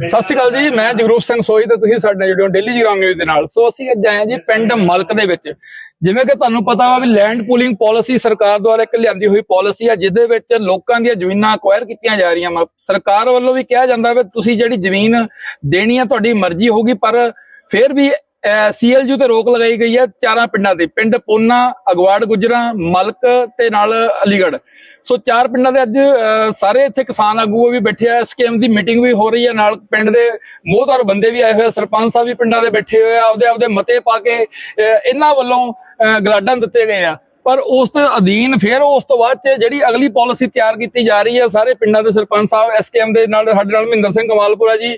ਸਤਿ ਸ਼੍ਰੀ ਅਕਾਲ ਜੀ ਮੈਂ ਜਗਰੂਪ ਸਿੰਘ ਸੋਈ ਤੇ ਤੁਸੀਂ ਸਾਡੇ ਨਾਲ ਜੁੜੇ ਹੋ ਡੇਲੀ ਜਗਰਾਮ ਨਿਊਜ਼ ਦੇ ਨਾਲ। ਸੋ ਅਸੀਂ ਅੱਜ ਆਏ ਹਾਂ ਜੀ ਪਿੰਡ ਮਲਕ ਦੇ ਵਿੱਚ। ਜਿਵੇਂ ਕਿ ਤੁਹਾਨੂੰ ਪਤਾ ਵਾ ਵੀ ਲੈਂਡ ਪੂਲਿੰਗ ਪਾਲਿਸੀ ਸਰਕਾਰ ਦੁਆਰਾ ਇੱਕ ਲਿਆਂਦੀ ਹੋਈ ਪਾਲਿਸੀ ਆ ਜਿਹਦੇ ਵਿੱਚ ਲੋਕਾਂ ਦੀਆਂ ਜ਼ਮੀਨਾਂ ਅਕਵਾਇਰ ਕੀਤੀਆਂ ਜਾ ਰਹੀਆਂ ਵਾ। ਸਰਕਾਰ ਵੱਲੋਂ ਵੀ ਕਿਹਾ ਜਾਂਦਾ ਵੀ ਤੁਸੀਂ ਜਿਹੜੀ ਜ਼ਮੀਨ ਦੇਣੀ ਆ ਤੁਹਾਡੀ ਮਰਜ਼ੀ ਹੋਊਗੀ ਪਰ ਫਿਰ ਵੀ ਸੀਐਲਯੂ ਤੇ ਰੋਕ ਲਗਾਈ ਗਈ ਹੈ ਚਾਰਾਂ ਪਿੰਡਾਂ ਤੇ। ਪਿੰਡ ਪੋਨਾ ਅਗਵਾੜ ਗੁਜਰਾ ਮਲਕ ਤੇ ਨਾਲ ਅਲੀਗੜ੍ਹ। ਸੋ ਚਾਰ ਪਿੰਡਾਂ ਦੇ ਅੱਜ ਅਹ, ਸਾਰੇ ਇੱਥੇ ਕਿਸਾਨ ਆਗੂ ਵੀ ਬੈਠੇ ਆ। ਸਕੀਮ ਦੀ ਮੀਟਿੰਗ ਵੀ ਹੋ ਰਹੀ ਹੈ। ਨਾਲ ਪਿੰਡ ਦੇ ਮੋਹਤਰ ਬੰਦੇ ਵੀ ਆਏ ਹੋਏ ਆ। ਸਰਪੰਚ ਸਾਹਿਬ ਵੀ ਪਿੰਡਾਂ ਦੇ ਬੈਠੇ ਹੋਏ ਆ। ਆਪਦੇ ਆਪਦੇ ਮਤੇ ਪਾ ਕੇ ਇਹਨਾਂ ਵੱਲੋਂ ਅਹ, ਗਲਾਡਾਂ ਦਿੱਤੇ ਗਏ ਆ। ਪਰ ਉਸ ਤੋਂ ਅਧੀਨ ਫਿਰ ਉਸ ਤੋਂ ਬਾਅਦ ਚ ਜਿਹੜੀ ਅਗਲੀ ਪਾਲਿਸੀ ਤਿਆਰ ਕੀਤੀ ਜਾ ਰਹੀ ਹੈ, ਸਾਰੇ ਪਿੰਡਾਂ ਦੇ ਸਰਪੰਚ ਸਾਹਿਬ ਐਸਕੇਐਮ ਦੇ ਨਾਲ, ਸਾਡੇ ਨਾਲ ਮਹਿੰਦਰ ਸਿੰਘ ਕਮਾਲਪੁਰਾ ਜੀ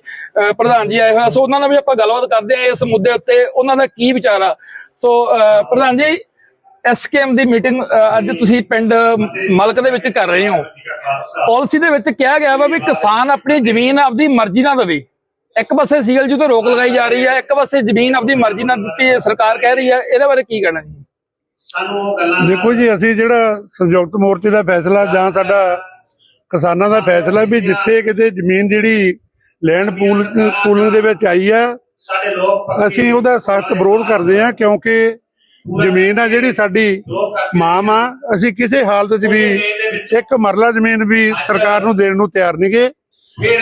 ਪ੍ਰਧਾਨ ਜੀ ਆਏ ਹੋਏ ਆ। ਸੋ ਉਹਨਾਂ ਨਾਲ ਵੀ ਆਪਾਂ ਗੱਲਬਾਤ ਕਰਦੇ ਆ ਇਸ ਮੁੱਦੇ ਉੱਤੇ, ਉਹਨਾਂ ਦਾ ਕੀ ਵਿਚਾਰ ਆ। ਸੋ ਪ੍ਰਧਾਨ ਜੀ ਐਸਕੇਐਮ ਦੀ ਮੀਟਿੰਗ ਅੱਜ ਤੁਸੀਂ ਪਿੰਡ ਮਲਕ ਦੇ ਵਿੱਚ ਕਰ ਰਹੇ ਹੋ। ਪਾਲਿਸੀ ਦੇ ਵਿੱਚ ਕਿਹਾ ਗਿਆ ਵਾ ਵੀ ਕਿਸਾਨ ਆਪਣੀ ਜ਼ਮੀਨ ਆਪਦੀ ਮਰਜ਼ੀ ਨਾਲ ਦੇਵੇ। ਇੱਕ ਪਾਸੇ ਸੀਐਲਯੂ ਤੇ ਰੋਕ ਲਗਾਈ ਜਾ ਰਹੀ ਹੈ, ਇੱਕ ਪਾਸੇ ਜ਼ਮੀਨ ਆਪਦੀ ਮਰਜ਼ੀ ਨਾਲ ਦਿੱਤੀ ਸਰਕਾਰ ਕਹਿ ਰਹੀ ਹੈ। ਇਹਦੇ ਬਾਰੇ ਕੀ ਕਹਿਣਾ ਜੀ? ਸਾਨੂੰ ਉਹ ਗੱਲਾਂ ਦੇਖੋ ਜੀ ਅਸੀਂ ਜਿਹੜਾ ਸੰਯੁਕਤ ਮੋਰਚੇ ਦਾ ਫੈਸਲਾ ਜਾਂ ਸਾਡਾ ਕਿਸਾਨਾਂ ਦਾ ਫੈਸਲਾ ਵੀ ਜਿੱਥੇ ਕਿਤੇ ਜ਼ਮੀਨ ਜਿਹੜੀ ਲੈਂਡ ਪੂਲ ਪੂਲਿੰਗ ਦੇ ਵਿੱਚ ਆਈ ਆ ਸਾਡੇ ਲੋਕ ਪੱਕੇ ਅਸੀਂ ਉਹਦਾ ਸਖਤ ਵਿਰੋਧ ਕਰਦੇ ਆ ਕਿਉਂਕਿ ਜ਼ਮੀਨ ਆ ਜਿਹੜੀ ਸਾਡੀ ਮਾਂ ਆ। ਅਸੀਂ ਕਿਸੇ ਹਾਲਤ 'ਚ ਵੀ ਇੱਕ ਮਰਲਾ ਜ਼ਮੀਨ ਵੀ ਸਰਕਾਰ ਨੂੰ ਦੇਣ ਨੂੰ ਤਿਆਰ ਨਹੀਂਗੇ।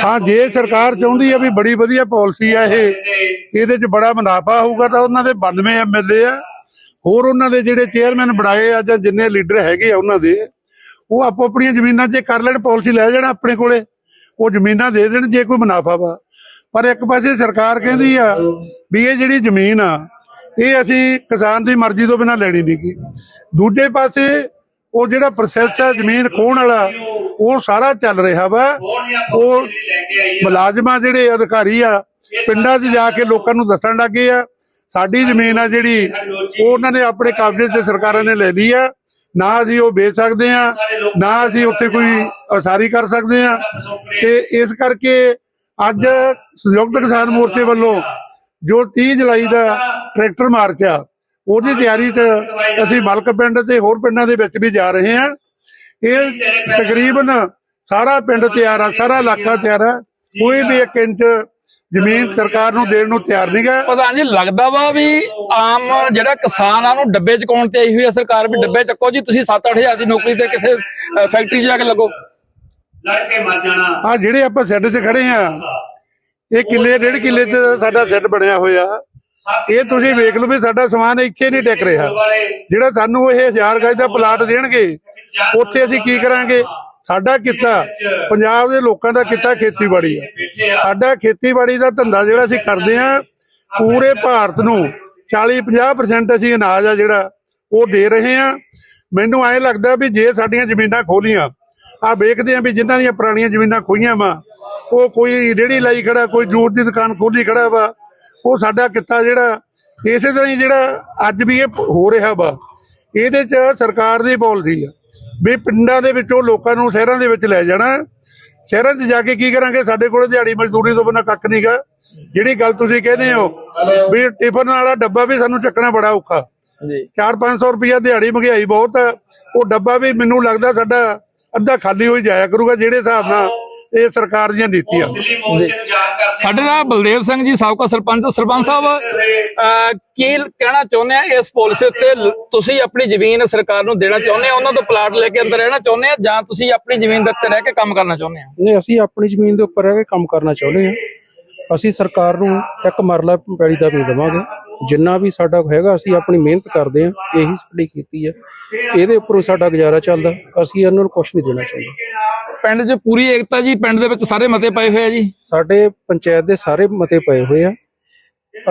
ਹਾਂ ਜੇ ਸਰਕਾਰ ਚਾਹੁੰਦੀ ਆ ਵੀ ਬੜੀ ਵਧੀਆ ਪਾਲਿਸੀ ਆ ਇਹ ਇਹਦੇ 'ਚ ਬੜਾ ਮੁਨਾਫਾ ਹੋਊਗਾ ਤਾਂ ਉਹਨਾਂ ਦੇ 92 ਐਮਐਲਏ ਆ। ਹੋਰ ਉਹਨਾਂ ਦੇ ਜਿਹੜੇ ਚੇਅਰਮੈਨ ਬਣਾਏ ਆ ਜਾਂ ਜਿੰਨੇ ਲੀਡਰ ਹੈਗੇ ਆ ਉਹਨਾਂ ਦੇ, ਉਹ ਆਪੋ ਆਪਣੀਆਂ ਜ਼ਮੀਨਾਂ 'ਚ ਕਰ ਲੈਣ ਪਾਲਿਸੀ ਲੈ ਜਾਣ ਆਪਣੇ ਕੋਲੇ। ਉਹ ਜ਼ਮੀਨਾਂ ਦੇ ਦੇਣ ਜੇ ਕੋਈ ਮੁਨਾਫਾ ਵਾ। ਪਰ ਇੱਕ ਪਾਸੇ ਸਰਕਾਰ ਕਹਿੰਦੀ ਆ ਵੀ ਇਹ ਜਿਹੜੀ ਜ਼ਮੀਨ ਆ, ਇਹ ਅਸੀਂ ਕਿਸਾਨ ਦੀ ਮਰਜ਼ੀ ਤੋਂ ਬਿਨਾਂ ਲੈਣੀ ਨਹੀਂ ਗੀ ਦੂਜੇ ਪਾਸੇ ਉਹ ਜਿਹੜਾ ਪ੍ਰੋਸੈਸ ਆ, ਜ਼ਮੀਨ ਖੋਹਣ ਵਾਲਾ, ਉਹ ਸਾਰਾ ਚੱਲ ਰਿਹਾ ਵਾ। ਉਹ ਮੁਲਾਜ਼ਮਾਂ ਜਿਹੜੇ ਅਧਿਕਾਰੀ ਆ, ਪਿੰਡਾਂ 'ਚ ਜਾ ਕੇ ਲੋਕਾਂ ਨੂੰ ਦੱਸਣ ਲੱਗੇ ਆ ਸਾਡੀ ਜ਼ਮੀਨ ਆ ਜਿਹੜੀ, ਉਹ ਉਹਨਾਂ ਨੇ ਆਪਣੇ ਕਬਜ਼ੇ 'ਚ ਸਰਕਾਰਾਂ ਨੇ ਲੈ ਲਈ ਆ। ਨਾ ਅਸੀਂ ਉਹ ਵੇਚ ਸਕਦੇ ਆ, ਨਾ ਅਸੀਂ ਉੱਥੇ ਕੋਈ ਉਸਾਰੀ ਕਰ ਸਕਦੇ ਆ। ਤੇ ਇਸ ਕਰਕੇ ਅੱਜ ਸੰਯੁਕਤ ਕਿਸਾਨ ਮੋਰਚੇ ਵੱਲੋਂ ਜੋ 30 ਜੁਲਾਈ ਦਾ ਟਰੈਕਟਰ ਮਾਰਚ ਆ, ਉਹਦੀ ਤਿਆਰੀ 'ਚ ਅਸੀਂ ਮਲਕ ਪਿੰਡ ਤੇ ਹੋਰ ਪਿੰਡਾਂ ਦੇ ਵਿੱਚ ਵੀ ਜਾ ਰਹੇ ਆ। ਇਹ ਤਕਰੀਬਨ ਸਾਰਾ ਪਿੰਡ ਤਿਆਰ ਆ, ਸਾਰਾ ਇਲਾਕਾ ਤਿਆਰ ਆ। ਕੋਈ ਵੀ ਇੱਕ ਇੰਚ ਜ਼ਮੀਨ ਸਰਕਾਰ ਨੂੰ ਦੇਣ ਨੂੰ ਤਿਆਰ ਨਹੀਂਗਾ ਪ੍ਰਧਾਨ ਜੀ ਲੱਗਦਾ ਵਾ ਵੀ ਆਮ ਜਿਹੜਾ ਕਿਸਾਨ ਆ ਉਹਨੂੰ ਡੱਬੇ ਚਕਾਉਣ ਤੇ ਆਈ ਹੋਈ ਹੈ ਸਰਕਾਰ ਵੀ ਡੱਬੇ ਚੱਕੋ ਜੀ ਤੁਸੀਂ 7-8000 ਦੀ ਨੌਕਰੀ ਤੇ ਕਿਸੇ ਫੈਕਟਰੀ 'ਚ ਜਾ ਕੇ ਲੱਗੋ। ਲੜ ਕੇ ਮਰ ਜਾਣਾ। ਆ ਜਿਹੜੇ ਆਪਾਂ ਸ਼ੈੱਡ 'ਚ ਖੜੇ ਆ ਇਹ ਕਿੱਲੇ ਡੇਢ ਕਿੱਲੇ 'ਚ ਸਾਡਾ ਸ਼ੈੱਡ ਬਣਿਆ ਹੋਇਆ। ਇਹ ਤੁਸੀਂ ਵੇਖ ਲਓ ਵੀ ਸਾਡਾ ਸਮਾਨ ਇੱਥੇ ਨਹੀਂ ਟਿਕ ਰਿਹਾ। ਜਿਹੜਾ ਸਾਨੂੰ ਇਹ 1000 ਗਜ ਦਾ ਪਲਾਟ ਦੇਣਗੇ ਉੱਥੇ ਅਸੀਂ ਕੀ ਕਰਾਂਗੇ? ਸਾਡਾ ਕਿੱਤਾ ਪੰਜਾਬ ਦੇ ਲੋਕਾਂ ਦਾ ਕਿੱਤਾ ਖੇਤੀਬਾੜੀ ਆ। ਸਾਡਾ ਖੇਤੀਬਾੜੀ ਦਾ ਧੰਦਾ ਜਿਹੜਾ ਅਸੀਂ ਕਰਦੇ ਆ ਪੂਰੇ ਭਾਰਤ ਨੂੰ 40-50% ਅਸੀਂ ਅਨਾਜ ਆ ਜਿਹੜਾ ਉਹ ਦੇ ਰਹੇ ਆ ਮੈਨੂੰ ਐਂ ਲੱਗਦਾ ਵੀ ਜੇ ਸਾਡੀਆਂ ਜ਼ਮੀਨਾਂ ਖੋਲੀਆਂ ਆ ਵੇਖਦੇ ਆ ਵੀ ਜਿਨ੍ਹਾਂ ਦੀਆਂ ਪੁਰਾਣੀਆਂ ਜ਼ਮੀਨਾਂ ਖੋਈਆਂ ਵਾ ਉਹ ਕੋਈ ਰੇੜੀ ਲਾਈ ਖੜਾ ਕੋਈ ਜੂਟ ਦੀ ਦੁਕਾਨ ਖੋਲੀ ਖੜਾ ਵਾ ਉਹ ਸਾਡਾ ਕਿੱਤਾ ਜਿਹੜਾ ਇਸੇ ਤਰ੍ਹਾਂ ਹੀ ਜਿਹੜਾ ਅੱਜ ਵੀ ਇਹ ਹੋ ਰਿਹਾ ਵਾ ਇਹਦੇ 'ਚ ਸਰਕਾਰ ਦੀ ਪਾਲਿਸੀ ਆ। ਵੀ ਪਿੰਡਾਂ ਦੇ ਵਿੱਚੋਂ ਲੋਕਾਂ ਨੂੰ ਸ਼ਹਿਰਾਂ ਦੇ ਵਿੱਚ ਲੈ ਜਾਣਾ ਸ਼ਹਿਰਾਂ 'ਚ ਜਾ ਕੇ ਕੀ ਕਰਾਂਗੇ? ਸਾਡੇ ਕੋਲ ਦਿਹਾੜੀ ਮਜ਼ਦੂਰੀ ਤੋਂ ਬਿਨਾਂ ਕੱਖ ਨਹੀਂਗਾ ਜਿਹੜੀ ਗੱਲ ਤੁਸੀਂ ਕਹਿੰਦੇ ਹੋ ਵੀ ਟਿਫਨ ਵਾਲਾ ਡੱਬਾ ਵੀ ਸਾਨੂੰ ਚੱਕਣਾ ਬੜਾ ਔਖਾ। ਜੀ 4-500 ਰੁਪਇਆ ਦਿਹਾੜੀ ਮਹਿੰਗਾਈ ਬਹੁਤ ਆ ਉਹ ਡੱਬਾ ਵੀ ਮੈਨੂੰ ਲੱਗਦਾ ਸਾਡਾ ਅੱਧਾ ਖਾਲੀ ਹੋਈ ਜਾਇਆ ਕਰੂਗਾ ਜਿਹੜੇ ਹਿਸਾਬ ਨਾਲ ਇਹ ਸਰਕਾਰ ਦੀਆਂ ਨੀਤੀਆਂ। ਸਾਡੇ ਨਾਲ ਬਲਦੇਵ ਸਿੰਘ ਜੀ ਸਾਬਕਾ ਸਰਪੰਚ ਸਰਪੰਚ ਸਾਹਿਬ ਕੀ ਕਹਿਣਾ ਚਾਹੁੰਦੇ ਆ ਇਸ ਪਾਲਿਸੀ ਉੱਤੇ? ਲ- ਤੁਸੀਂ ਆਪਣੀ ਜ਼ਮੀਨ ਸਰਕਾਰ ਨੂੰ ਦੇਣਾ ਚਾਹੁੰਦੇ ਆ ਉਹਨਾਂ ਤੋਂ ਪਲਾਟ ਲੈ ਕੇ ਅੰਦਰ ਰਹਿਣਾ ਚਾਹੁੰਦੇ ਆ ਜਾਂ ਤੁਸੀਂ ਆਪਣੀ ਜ਼ਮੀਨ ਦੇ ਉੱਤੇ ਰਹਿ ਕੇ ਕੰਮ ਕਰਨਾ ਚਾਹੁੰਦੇ ਆ? ਨਹੀਂ ਅਸੀਂ ਆਪਣੀ ਜ਼ਮੀਨ ਦੇ ਉੱਪਰ ਰਹਿ ਕੇ ਕੰਮ ਕਰਨਾ ਚਾਹੁੰਦੇ ਹਾਂ। ਅਸੀਂ ਸਰਕਾਰ ਨੂੰ ਇੱਕ ਮਰਲਾ ਪੈਲੀ ਦਾ ਵੀ ਦੇਵਾਂਗੇ। ਜਿੰਨਾ ਵੀ ਸਾਡਾ ਹੈਗਾ ਅਸੀਂ ਆਪਣੀ ਮਿਹਨਤ ਕਰਦੇ ਹਾਂ ਇਹੀ ਸਾਡੀ ਕੀਤੀ ਹੈ। ਇਹਦੇ ਉੱਪਰੋਂ ਸਾਡਾ ਗੁਜ਼ਾਰਾ ਚੱਲਦਾ ਅਸੀਂ ਇਹਨਾਂ ਨੂੰ ਕੁਝ ਨਹੀਂ ਦੇਣਾ ਚਾਹੁੰਦੇ। ਪਿੰਡ 'ਚ ਪੂਰੀ ਏਕਤਾ ਜੀ ਪਿੰਡ ਦੇ ਵਿੱਚ ਸਾਰੇ ਮਤੇ ਪਏ ਹੋਏ ਆ ਜੀ? ਸਾਡੇ ਪੰਚਾਇਤ ਦੇ ਸਾਰੇ ਮਤੇ ਪਏ ਹੋਏ ਆ।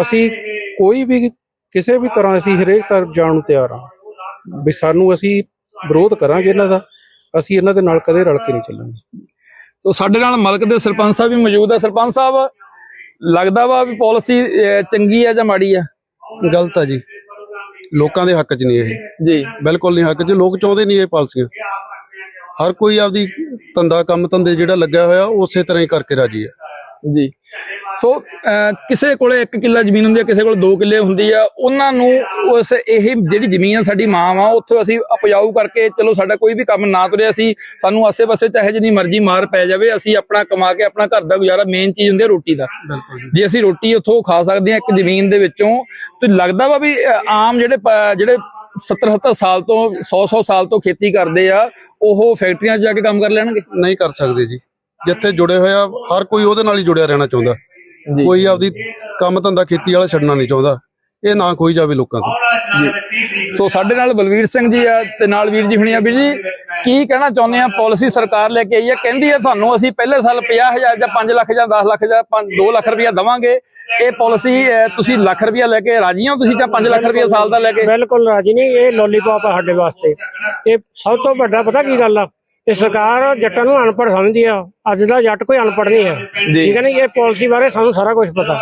ਅਸੀਂ ਕੋਈ ਵੀ ਕਿਸੇ ਵੀ ਤਰ੍ਹਾਂ ਅਸੀਂ ਹਰੇਕ ਤਰ੍ਹਾਂ ਜਾਣ ਨੂੰ ਤਿਆਰ ਹਾਂ ਵੀ ਸਾਨੂੰ ਅਸੀਂ ਵਿਰੋਧ ਕਰਾਂਗੇ ਇਹਨਾਂ ਦਾ ਅਸੀਂ ਇਹਨਾਂ ਦੇ ਨਾਲ ਕਦੇ ਰਲ ਕੇ ਨਹੀਂ ਚੱਲਾਂਗੇ। ਸੋ ਸਾਡੇ ਨਾਲ ਮਲਕ ਦੇ ਸਰਪੰਚ ਸਾਹਿਬ ਵੀ ਮੌਜੂਦ ਆ। ਸਰਪੰਚ ਸਾਹਿਬ ਲੱਗਦਾ ਵਾ ਵੀ ਪਾਲਿਸੀ ਚੰਗੀ ਆ ਜਾਂ ਮਾੜੀ ਆ? ਗਲਤ ਆ ਜੀ। ਲੋਕਾਂ ਦੇ ਹੱਕ 'ਚ ਨਹੀਂ ਇਹ। ਜੀ। ਬਿਲਕੁਲ ਨਹੀਂ ਹੱਕ 'ਚ। ਲੋਕ ਚਾਹੁੰਦੇ ਨਹੀਂ ਇਹ ਪਾਲਿਸੀਆਂ। ਹਰ ਕੋਈ ਆਪਦੀ ਧੰਦਾ ਕੰਮ ਧੰਦੇ ਜਿਹੜਾ ਲੱਗਿਆ ਹੋਇਆ ਉਸੇ ਤਰ੍ਹਾਂ ਹੀ ਕਰਕੇ ਰਾਜੀ ਹੈ। ਜੀ। ਸੋ ਕਿਸੇ ਕੋਲੇ 1 ਕਿੱਲਾ ਜ਼ਮੀਨ ਹੁੰਦੀ ਹੈ ਕਿਸੇ ਕੋਲ 2 ਕਿੱਲੇ ਹੁੰਦੀ ਆ ਉਹਨਾਂ ਨੂੰ ਉਸ ਇਹ ਜਿਹੜੀ ਜ਼ਮੀਨ ਆ ਸਾਡੀ ਮਾਂ ਵਾ ਉੱਥੋਂ ਅਸੀਂ ਉਪਜਾਊ ਕਰਕੇ ਚਲੋ ਸਾਡਾ ਕੋਈ ਵੀ ਕੰਮ ਨਾ ਤੁਰਿਆ ਸੀ ਸਾਨੂੰ ਆਸੇ-ਪਾਸੇ ਚਾਹੇ ਜਿੰਨੀ ਮਰਜ਼ੀ ਮਾਰ ਪੈ ਜਾਵੇ ਅਸੀਂ ਆਪਣਾ ਕਮਾ ਕੇ ਆਪਣਾ ਘਰ ਦਾ ਗੁਜ਼ਾਰਾ ਮੇਨ ਚੀਜ਼ ਹੁੰਦੀ ਹੈ ਰੋਟੀ ਦਾ। ਜੀ। ਅਸੀਂ ਰੋਟੀ ਉੱਥੋਂ ਖਾ ਸਕਦੇ ਹਾਂ ਇੱਕ ਜ਼ਮੀਨ ਦੇ ਵਿੱਚੋਂ ਤੇ ਲੱਗਦਾ ਵਾ ਵੀ ਆਮ ਜਿਹੜੇ ਜਿਹੜੇ 70 70 ਸਾਲ ਤੋਂ 100 100 ਸਾਲ ਤੋਂ ਖੇਤੀ ਕਰਦੇ ਆ ਉਹ ਫੈਕਟਰੀਆਂ 'ਚ ਜਾ ਕੇ ਕੰਮ ਕਰ ਲੈਣਗੇ? ਨਹੀਂ ਕਰ ਸਕਦੇ ਜੀ। ਜਿੱਥੇ ਜੁੜੇ ਹੋਇਆ ਹਰ ਕੋਈ ਉਹਦੇ ਨਾਲ ਹੀ ਜੁੜਿਆ ਰਹਿਣਾ ਚਾਹੁੰਦਾ। ਕੋਈ ਆਪਦੀ ਕੰਮ ਧੰਦਾ ਖੇਤੀ ਵਾਲਾ ਛੱਡਣਾ ਨਹੀਂ ਚਾਹੁੰਦਾ। ਇਹ ਨਾ ਕੋਈ ਜਾਵੇ ਲੋਕਾਂ ਤੋਂ। ਸੋ। ਸਾਡੇ ਨਾਲ ਬਲਵੀਰ ਸਿੰਘ ਜੀ ਆ ਤੇ ਨਾਲ ਵੀਰ ਜੀ ਹੁਣੀ ਆ ਵੀਰ ਜੀ। ਕੀ ਕਹਿਣਾ ਚਾਹੁੰਦੇ ਆ? ਪਾਲਿਸੀ ਸਰਕਾਰ ਲੈ ਕੇ ਆਈ ਹੈ ਕਹਿੰਦੀ ਹੈ ਤੁਹਾਨੂੰ ਅਸੀਂ ਪਹਿਲੇ ਸਾਲ 50000 ਜਾਂ 5 ਲੱਖ ਜਾਂ 10 ਲੱਖ ਜਾਂ 2 ਲੱਖ ਰੁਪਇਆ ਦਵਾਂਗੇ। ਇਹ ਪਾਲਿਸੀ ਤੁਸੀਂ ਲੱਖ ਰੁਪਇਆ ਲੈ ਕੇ ਰਾਜੀ ਹੋ ਤੁਸੀਂ ਜਾਂ 5 ਲੱਖ ਰੁਪਇਆ ਸਾਲ ਦਾ ਲੈ ਕੇ? ਬਿਲਕੁਲ ਰਾਜੀ ਨਹੀਂ। ਇਹ ਲੋਲੀਪੌਪ ਆ ਸਾਡੇ ਵਾਸਤੇ। ਇਹ ਸਭ ਤੋਂ ਵੱਡਾ ਪਤਾ ਕੀ ਗੱਲ ਆ? ਇਹ ਸਰਕਾਰ ਜੱਟਾਂ ਨੂੰ ਅਨਪੜ੍ਹ ਸਮਝਦੀ ਆ। ਅੱਜ ਦਾ ਜੱਟ ਕੋਈ ਅਨਪੜ੍ਹ ਨਹੀਂ ਹੈ। ਠੀਕ ਹੈ ਨਹੀਂ? ਇਹ ਪਾਲਿਸੀ ਬਾਰੇ ਸਾਨੂੰ ਸਾਰਾ ਕੁਝ ਪਤਾ।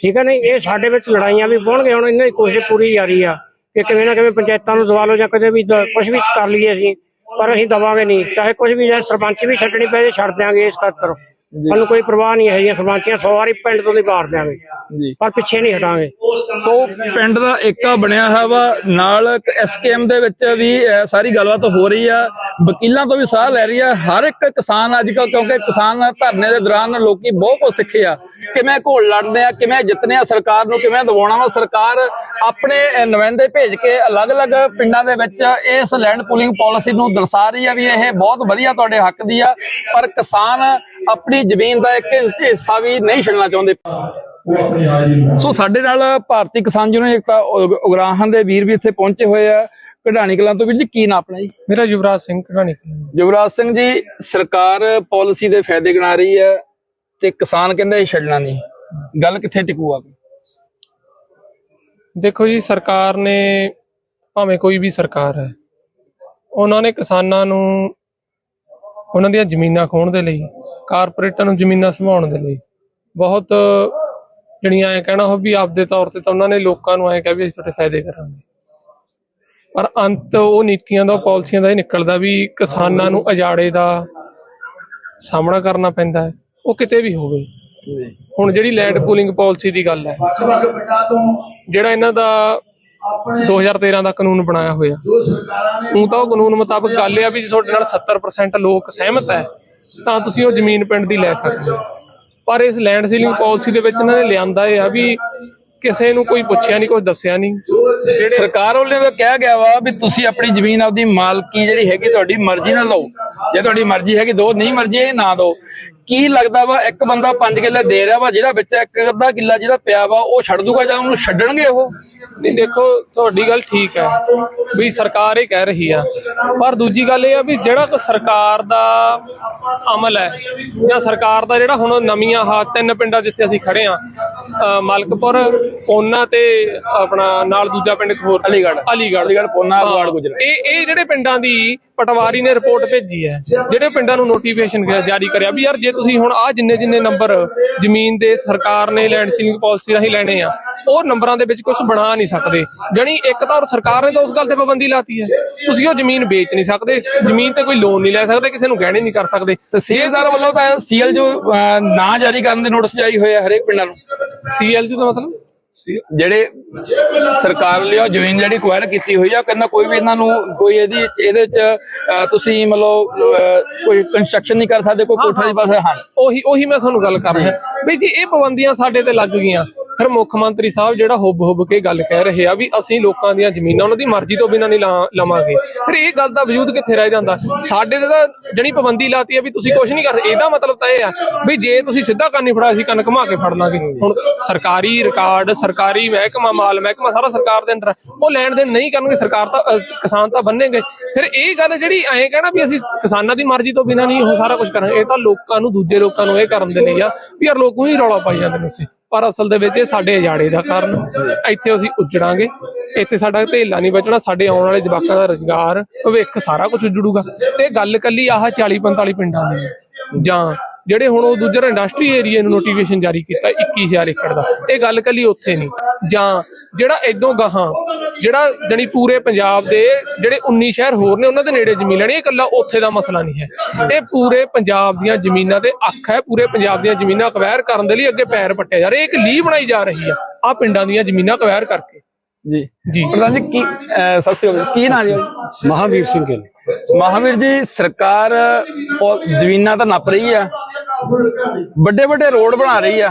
ਠੀਕ ਹੈ ਨਹੀਂ? ਇਹ ਸਾਡੇ ਵਿੱਚ ਲੜਾਈਆਂ ਵੀ ਪਾਉਣਗੇ ਹੁਣ ਇਹਨਾਂ ਦੀ ਕੋਸ਼ਿਸ਼ ਪੂਰੀ ਜਾਰੀ ਆ ਕਿ ਕਿਵੇਂ ਨਾ ਕਿਵੇਂ ਪੰਚਾਇਤਾਂ ਨੂੰ ਦਵਾ ਲਓ ਜਾਂ ਕਦੇ ਵੀ ਕੁਝ ਵੀ ਕਰ ਲਈਏ ਅਸੀਂ ਪਰ ਅਸੀਂ ਦਵਾਂਗੇ ਨਹੀਂ। ਚਾਹੇ ਕੁਝ ਵੀ ਜੇ ਸਰਪੰਚ ਵੀ ਛੱਡਣੀ ਪਏ ਛੱਡ ਦਿਆਂਗੇ ਇਸ ਖਾਤਰ। ਸਾਨੂੰ ਕੋਈ ਪਰਵਾਹ ਨਹੀਂ ਹੈ ਜੀ ਸਰਪੰਚੀਆਂ 100 ਵਾਰੀ ਪਿੰਡ ਤੋਂ ਦੀ ਬਾਹਰ ਦਿਆਂਗੇ। ਜੀ। ਪਰ ਪਿੱਛੇ ਨਹੀਂ ਹਟਾਂਗੇ। ਸੋ ਪਿੰਡ ਦਾ ਏਕਾ ਬਣਿਆ ਹੋਇਆ ਵਾ ਨਾਲ ਐਸਕੇਐਮ ਦੇ ਵਿੱਚ ਵੀ ਸਾਰੀ ਗੱਲਬਾਤ ਹੋ ਰਹੀ ਆ। ਵਕੀਲਾਂ ਤੋਂ ਵੀ ਸਾਹ ਲੈ ਰਹੀ ਆ। ਹਰ ਇੱਕ ਕਿਸਾਨ ਅੱਜ ਕੱਲ ਕਿਉਂਕਿ ਕਿਸਾਨ ਧਰਨੇ ਦੇ ਦੌਰਾਨ ਲੋਕੀ ਬਹੁਤ ਕੁਝ ਸਿੱਖੇ ਆ। ਕਿਵੇਂ ਘੋਲ ਲੜਦੇ ਆ ਕਿਵੇਂ ਜਿੱਤਨੇ ਆ ਸਰਕਾਰ ਨੂੰ ਕਿਵੇਂ ਦਬਾਉਣਾ ਵਾ। ਸਰਕਾਰ ਆਪਣੇ ਨੁਮਾਇੰਦੇ ਭੇਜ ਕੇ ਅਲੱਗ-ਅਲੱਗ ਪਿੰਡਾਂ ਦੇ ਵਿੱਚ ਇਸ ਲੈਂਡ ਪੂਲਿੰਗ ਪਾਲਿਸੀ ਨੂੰ ਦਰਸਾ ਰਹੀ ਆ ਵੀ ਇਹ ਬਹੁਤ ਵਧੀਆ ਤੁਹਾਡੇ ਹੱਕ ਦੀ ਆ। ਪਰ ਕਿਸਾਨ ਆਪਣੀ ਜ਼ਮੀਨ ਦਾ ਇੱਕ ਹਿੱਸਾ ਵੀ ਨਹੀਂ ਛੱਡਣਾ ਚਾਹੁੰਦੇ। ਸੋ ਸਾਡੇ ਨਾਲ ਭਾਰਤੀ ਕਿਸਾਨ ਯੂਨੀਅਨ ਏਕਤਾ ਉਗ- ਉਗਰਾਹਾਂ ਦੇ ਵੀਰ ਵੀ ਇੱਥੇ ਪਹੁੰਚੇ ਹੋਏ ਆ। ਕਢਾਣੀ ਕਲਾਂ ਤੋਂ ਵੀਰ ਜੀ ਕੀ ਨਾਂ ਆਪਣਾ ਜੀ? ਮੇਰਾ ਯੁਵਰਾਜ ਸਿੰਘ ਕਢਾਣੀ ਯੁਵਰਾਜ ਸਿੰਘ ਜੀ ਸਰਕਾਰ ਪਾਲਿਸੀ ਦੇ ਫਾਇਦੇ ਗਿਣਾ ਰਹੀ ਹੈ ਤੇ ਕਿਸਾਨ ਕਹਿੰਦੇ ਇਹ ਛੱਡਣਾ ਨਹੀਂ। ਗੱਲ ਕਿੱਥੇ ਟਿਕੂਗਾ ਦੇਖੋ ਜੀ ਸਰਕਾਰ ਨੇ ਭਾਵੇਂ ਕੋਈ ਵੀ ਸਰਕਾਰ ਹੈ ਉਹਨਾਂ ਨੇ ਕਿਸਾਨਾਂ ਨੂੰ ਉਹਨਾਂ ਦੀਆਂ ਜ਼ਮੀਨਾਂ ਖੋਣ ਦੇ ਲਈ, ਕਾਰਪੋਰੇਟਾਂ ਨੂੰ ਜ਼ਮੀਨਾਂ ਸੰਭਾਉਣ ਦੇ ਲਈ। ਬਹੁਤ ਜਿਹੜੀਆਂ ਐ ਕਹਿਣਾ ਹੋ ਵੀ ਆਪਦੇ ਤੌਰ ਤੇ ਤਾਂ ਉਹਨਾਂ ਨੇ ਲੋਕਾਂ ਨੂੰ ਐ ਕਿਹਾ ਵੀ ਅਸੀਂ ਤੁਹਾਡੇ ਫਾਇਦੇ ਕਰਾਂਗੇ। ਪਰ ਅੰਤ ਉਹ ਨੀਤੀਆਂ ਦਾ ਪਾਲਿਸੀਆਂ ਦਾ ਇਹ ਨਿਕਲਦਾ ਵੀ ਕਿਸਾਨਾਂ ਨੂੰ ਅਜਾੜੇ ਦਾ ਸਾਹਮਣਾ ਕਰਨਾ ਪੈਂਦਾ ਹੈ, ਉਹ ਕਿਤੇ ਵੀ ਹੋਵੇ। ਹੁਣ ਜਿਹੜੀ ਲੈਂਡ ਪੂਲਿੰਗ ਪਾਲਿਸੀ ਦੀ ਗੱਲ ਹੈ, ਜਿਹੜਾ ਇਹਨਾਂ ਦਾ 2013 ਦਾ ਕਾਨੂੰਨ ਬਣਾਇਆ ਹੋਇਆ। ਉਹ ਤਾਂ ਉਹ ਕਾਨੂੰਨ ਮੁਤਾਬਕ ਗੱਲ ਇਹ ਆ ਵੀ ਜੇ ਤੁਹਾਡੇ ਨਾਲ 70% ਲੋਕ ਸਹਿਮਤ ਹੈ ਤਾਂ ਤੁਸੀਂ ਉਹ ਜ਼ਮੀਨ ਪਿੰਡ ਦੀ ਲੈ ਸਕਦੇ ਹੋ। ਪਰ ਇਸ ਲੈਂਡ ਸੀਲਿੰਗ ਪਾਲਿਸੀ ਦੇ ਵਿੱਚ ਇਹਨਾਂ ਨੇ ਲਿਆਂਦਾ ਇਹ ਆ ਵੀ ਕਿਸੇ ਨੂੰ ਕੋਈ ਪੁੱਛਿਆ ਨਹੀਂ ਕੁਝ ਦੱਸਿਆ ਨਹੀਂ। ਸਰਕਾਰ ਵੱਲੋਂ ਤਾਂ ਕਿਹਾ ਗਿਆ ਵਾ ਵੀ ਤੁਸੀਂ ਆਪਣੀ ਜ਼ਮੀਨ ਆਪਦੀ ਮਾਲਕੀ ਜਿਹੜੀ ਹੈਗੀ ਤੁਹਾਡੀ ਮਰਜ਼ੀ ਨਾਲ ਲਓ। ਜੇ ਤੁਹਾਡੀ ਮਰਜ਼ੀ ਹੈਗੀ ਦੋ ਨਹੀਂ ਮਰਜ਼ੀ ਇਹ ਨਾ ਦਿਓ ਕੀ ਲੱਗਦਾ ਵਾ ਇੱਕ ਬੰਦਾ 5 ਕਿੱਲੇ ਦੇ ਰਿਹਾ ਵਾ ਜਿਹੜਾ ਵਿੱਚ ਇੱਕ ਅੱਧਾ ਕਿੱਲਾ ਜਿਹੜਾ ਪਿਆ ਵਾ ਉਹ ਛੱਡ ਦੂਗਾ ਜਾਂ ਉਹਨੂੰ ਛੱਡਣਗੇ ਉਹ? ਨਹੀਂ ਦੇਖੋ ਤੁਹਾਡੀ ਗੱਲ ਠੀਕ ਹੈ ਵੀ ਸਰਕਾਰ ਇਹ ਕਹਿ ਰਹੀ ਆ ਪਰ ਦੂਜੀ ਗੱਲ ਇਹ ਆ ਵੀ ਜਿਹੜਾ ਕੋ ਸਰਕਾਰ ਦਾ ਅਮਲ ਹੈ ਜਾਂ ਸਰਕਾਰ ਦਾ ਜਿਹੜਾ ਹੁਣ ਨਵੀਆਂ ਹਾ ਤਿੰਨ ਪਿੰਡਾਂ ਜਿੱਥੇ ਅਸੀਂ ਖੜੇ ਆ ਮਲਕਪੁਰ ਪੋਨਾ ਤੇ ਆਪਣਾ ਨਾਲ ਦੂਜਾ ਪਿੰਡ ਹੋਰ ਅਲੀਗੜ੍ਹ। ਅਲੀਗੜ੍ਹ ਅਲੀਗੜ੍ਹ, ਪੋਨਾ, ਹਾਂ, ਅਗਵਾੜ, ਗੁਜਰਾਤ। ਇਹ ਇਹ ਜਿਹੜੇ ਪਿੰਡਾਂ ਦੀ ਪਟਵਾਰੀ ਨੇ ਰਿਪੋਰਟ ਭੇਜੀ ਹੈ ਜਿਹੜੇ ਪਿੰਡਾਂ ਨੂੰ ਨੋਟੀਫਿਕੇਸ਼ਨ ਜਾਰੀ ਕਰਿਆ ਵੀ ਯਾਰ ਜੇ ਤੁਸੀਂ ਹੁਣ ਆ ਜਿੰਨੇ ਜਿੰਨੇ ਨੰਬਰ ਜ਼ਮੀਨ ਦੇ ਸਰਕਾਰ ਨੇ ਲੈਂਡ ਸੀਲਿੰਗ ਪਾਲਿਸੀ ਰਾਹੀਂ ਲੈਣੇ ਆ ਉਹ ਨੰਬਰਾਂ ਦੇ ਵਿੱਚ ਕੁਝ ਬਣਾ ਨਹੀਂ ਸਕਦੇ। ਜਣੀ ਇੱਕ ਤਾਂ ਸਰਕਾਰ ਨੇ ਤਾਂ ਉਸ ਗੱਲ ਤੇ ਪਾਬੰਦੀ ਲਾਤੀ ਹੈ। ਤੁਸੀਂ ਉਹ ਜ਼ਮੀਨ ਵੇਚ ਨਹੀਂ ਸਕਦੇ। ਜ਼ਮੀਨ ਤੇ ਕੋਈ ਲੋਨ ਨਹੀਂ ਲੈ ਸਕਦੇ ਕਿਸੇ ਨੂੰ ਗਹਿਣੇ ਨਹੀਂ ਕਰ ਸਕਦੇ। ਤਹਿਸੀਲਦਾਰ ਵੱਲੋਂ ਤਾਂ ਸੀਐਲ ਜੋ ਨਾ ਜਾਰੀ ਕਰਨ ਦੇ ਨੋਟਿਸ ਜਾਰੀ ਹੋਏ ਆ ਹਰੇਕ ਪਿੰਡਾਂ ਨੂੰ। ਸੀਐਲਜੀ ਦਾ ਮਤਲਬ? ਜਿਹੜੇ ਸਰਕਾਰ ਵੱਲੋਂ ਜ਼ਮੀਨ ਜਿਹੜੀ ਕੁਆਇਰ ਕੀਤੀ ਹੋਈ ਆ ਕਹਿੰਦਾ ਕੋਈ ਵੀ ਇਹਨਾਂ ਨੂੰ ਕੋਈ ਇਹਦੀ ਇਹਦੇ ਚ ਤੁਸੀਂ ਮਤਲਬ ਕੋਈ ਕੰਸਟਰਕਸ਼ਨ ਨਹੀਂ ਕਰ ਸਕਦੇ ਕੋਈ ਕੋਠਾ ਨਹੀਂ ਪਾ ਸਕਦੇ। ਹਾਂ। ਉਹੀ ਉਹੀ ਮੈਂ ਤੁਹਾਨੂੰ ਗੱਲ ਕਰ ਰਿਹਾ। ਵੀ ਜੀ ਇਹ ਪਾਬੰਦੀਆਂ ਸਾਡੇ ਤੇ ਲੱਗ ਗਈਆਂ। ਫਿਰ ਮੁੱਖ ਮੰਤਰੀ ਸਾਹਿਬ ਜਿਹੜਾ ਹੁੱਬ ਹੁੱਬ ਕੇ ਗੱਲ ਕਹਿ ਰਹੇ ਆ ਵੀ ਅਸੀਂ ਲੋਕਾਂ ਦੀਆਂ ਜ਼ਮੀਨਾਂ ਉਹਨਾਂ ਦੀ ਮਰਜ਼ੀ ਤੋਂ ਬਿਨਾਂ ਨਹੀਂ ਲਵਾਂਗੇ। ਫਿਰ ਇਹ ਗੱਲ ਦਾ ਵਜੂਦ ਕਿੱਥੇ ਰਹਿ ਜਾਂਦਾ? ਸਾਡੇ ਤੇ ਤਾਂ ਜਣੀ ਪਾਬੰਦੀ ਲਾਤੀ ਆ ਵੀ ਤੁਸੀਂ ਕੁਝ ਨਹੀਂ ਕਰ ਸਕਦੇ ਇਹਦਾ ਮਤਲਬ ਤਾਂ ਇਹ ਆ ਵੀ ਜੇ ਤੁਸੀਂ ਸਿੱਧਾ ਕੰਨ ਨਹੀਂ ਫੜਾ ਅਸੀਂ ਕੰਨ ਘੁਮਾ ਕੇ ਫੜ ਲਾਂਗੇ ਹੁਣ ਸਰਕਾਰੀ ਰਿਕਾਰਡ ਸਰਕਾਰੀ ਮਹਿਕਮਾ, ਮਾਲ ਮਹਿਕਮਾ ਸਾਰਾ ਸਰਕਾਰ ਦੇ ਅੰਡਰ ਉਹ ਲੈਣ ਦੇਣ ਨਹੀਂ ਕਰਨਗੇ, ਸਰਕਾਰ ਤਾਂ ਕਿਸਾਨ ਤਾਂ ਬੰਨੇਗੇ। ਫਿਰ ਇਹ ਗੱਲ ਜਿਹੜੀ ਐਂ ਕਹਿਣਾ ਵੀ ਅਸੀਂ ਕਿਸਾਨਾਂ ਦੀ ਮਰਜ਼ੀ ਤੋਂ ਬਿਨਾਂ ਨਹੀਂ ਉਹ ਸਾਰਾ ਕੁਝ ਕਰਾਂਗੇ। ਇਹ ਤਾਂ ਲੋਕਾਂ ਨੂੰ, ਦੂਜੇ ਲੋਕਾਂ ਨੂੰ ਇਹ ਕਰਨ ਦੇ ਲਈ ਆ ਵੀ ਯਾਰ ਲੋਕ ਹੀ ਰੌਲਾ ਪਾਈ ਜਾਂਦੇ ਨੇ ਉੱਥੇ। ਪਰ ਅਸਲ ਦੇ ਵਿੱਚ ਇਹ ਸਾਡੇ ਅਜਾੜੇ ਦਾ ਕਾਰਨ। ਇੱਥੇ ਅਸੀਂ ਉੱਜੜਾਂਗੇ। ਇੱਥੇ ਸਾਡਾ ਢੇਲਾ ਨਹੀਂ ਬਚਣਾ। ਸਾਡੇ ਆਉਣ ਵਾਲੇ ਜਵਾਕਾਂ ਦਾ ਰੁਜ਼ਗਾਰ, ਭਵਿੱਖ ਸਾਰਾ ਕੁਝ ਉੱਜੜੂਗਾ। ਤੇ ਗੱਲ ਕੱਲੀ ਆਹ 40 45 ਪਿੰਡਾਂ ਦੀ ਜਾਂ ਜਿਹੜੇ ਹੁਣ ਉਹ ਦੂਜੇ ਇੰਡਸਟਰੀ ਏਰੀਆ ਨੂੰ ਨੋਟੀਫਿਕੇਸ਼ਨ ਜਾਰੀ ਕੀਤਾ 21000 ਏਕੜ ਦਾ। ਇਹ ਗੱਲ ਕੱਲੀ ਉੱਥੇ ਨਹੀਂ। ਜਾਂ ਜਿਹੜਾ ਇਦੋਂ ਗਾਹਾਂ ਜਿਹੜਾ ਜਣੀ ਪੂਰੇ ਪੰਜਾਬ ਦੇ ਜਿਹੜੇ 19 ਸ਼ਹਿਰ ਹੋਰ ਨੇ ਉਹਨਾਂ ਦੇ ਨੇੜੇ ਜ਼ਮੀਨ ਲੈਣੀ ਇਹ ਇਕੱਲਾ ਉੱਥੇ ਦਾ ਮਸਲਾ ਨਹੀਂ ਹੈ। ਇਹ ਪੂਰੇ ਪੰਜਾਬ ਦੀਆਂ ਜ਼ਮੀਨਾਂ ਤੇ ਅੱਖ ਹੈ। ਪੂਰੇ ਪੰਜਾਬ ਦੀਆਂ ਜ਼ਮੀਨਾਂ ਅਕਵਾਇਰ ਕਰਨ ਦੇ ਲਈ ਅੱਗੇ ਪੈਰ ਪੱਟਿਆ ਜਾ ਰਿਹਾ। ਇਹ ਇੱਕ ਲੀਹ ਬਣਾਈ ਜਾ ਰਹੀ ਆ ਆ ਪਿੰਡਾਂ ਦੀਆਂ ਜ਼ਮੀਨਾਂ ਅਕਵਾਇਰ ਕਰਕੇ। ਜੀ। ਜੀ। ਪ੍ਰਧਾਨ ਜੀ ਕੀ ਸਤਿ ਸ਼੍ਰੀ ਅਕਾਲ ਕੀ ਨਾਮ ਜੀ? ਮਹਾਵੀਰ ਸਿੰਘ ਗਿੱਲ ਮਹਾਵੀਰ ਜੀ, ਸਰਕਾਰ ਜ਼ਮੀਨਾਂ ਤਾਂ ਨੱਪ ਰਹੀ ਆ। ਵੱਡੇ ਵੱਡੇ ਰੋਡ ਬਣਾ ਰਹੀ ਆ।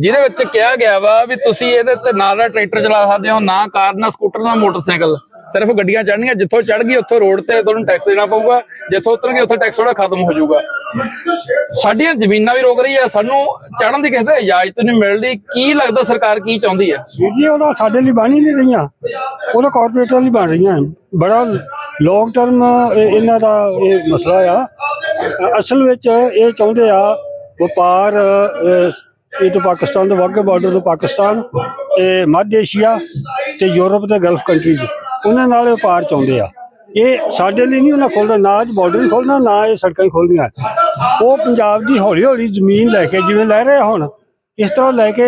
ਜਿਹਦੇ ਵਿੱਚ ਕਿਹਾ ਗਿਆ ਵਾ ਵੀ ਤੁਸੀਂ ਇਹਦੇ ਤੇ ਨਾ ਟਰੈਕਟਰ ਚਲਾ ਸਕਦੇ ਹੋ, ਨਾ ਕਾਰ ਨਾ ਸਕੂਟਰ, ਨਾ ਮੋਟਰਸਾਈਕਲ। ਸਿਰਫ ਗੱਡੀਆਂ ਚੜ੍ਹਨੀਆਂ, ਜਿੱਥੋਂ ਚੜ੍ਹ ਗਈ ਉੱਥੋਂ ਰੋਡ ਤੇ ਤੁਹਾਨੂੰ ਟੈਕਸ ਦੇਣਾ ਪਊਗਾ, ਜਿੱਥੋਂ ਉਤਰ ਗਈ ਉੱਥੋਂ ਟੈਕਸ ਥੋੜਾ ਖਤਮ ਹੋ ਜਾਊਗਾ। ਸਾਡੀਆਂ ਜ਼ਮੀਨਾਂ ਵੀ ਰੋਕ ਰਹੀ ਹੈ, ਸਾਨੂੰ ਚੜ੍ਹਨ ਦੀ ਕਿਸੇ ਦੀ ਇਜਾਜ਼ਤ ਨਹੀਂ ਮਿਲ ਰਹੀ, ਕੀ ਲੱਗਦਾ ਸਰਕਾਰ ਕੀ ਚਾਹੁੰਦੀ ਹੈ? ਵੀਰ ਜੀ ਉਹਦਾ ਸਾਡੇ ਲਈ ਬਣ ਹੀ ਨਹੀਂ ਰਹੀਆਂ। ਉਹਦਾ ਕਾਰਪੋਰੇਟਰ ਲਈ ਬਣ ਰਹੀਆਂ ਬੜਾ ਲੌਂਗ ਟਰਮ ਇਹਨਾਂ ਦਾ ਇਹ ਮਸਲਾ ਆ। ਅਸਲ ਵਿੱਚ ਇਹ ਚਾਹੁੰਦੇ ਆ, ਵਪਾਰ ਇਹ ਤੋਂ ਪਾਕਿਸਤਾਨ ਤੋਂ ਵਾਘੇ ਬਾਰਡਰ ਤੋਂ ਪਾਕਿਸਤਾਨ ਤੇ ਮੱਧ ਏਸ਼ੀਆ ਤੇ ਯੂਰਪ ਤੇ ਗਲਫ ਕੰਟਰੀਜ਼ ਉਹਨਾਂ ਨਾਲ ਵਪਾਰ ਚਾਹੁੰਦੇ ਆ। ਇਹ ਸਾਡੇ ਲਈ ਨਹੀਂ ਉਹਨਾਂ ਖੋਲ੍ਹਣਾ ਨਾ ਅੱਜ ਬਾਰਡਰ ਖੋਲ੍ਹਣਾ ਨਾ ਇਹ ਸੜਕਾਂ ਹੀ ਖੋਲ੍ਹਣੀਆਂ। ਉਹ ਪੰਜਾਬ ਦੀ ਹੌਲੀ ਹੌਲੀ ਜ਼ਮੀਨ ਲੈ ਕੇ ਜਿਵੇਂ ਲੈ ਰਹੇ ਹੁਣ ਇਸ ਤਰ੍ਹਾਂ ਲੈ ਕੇ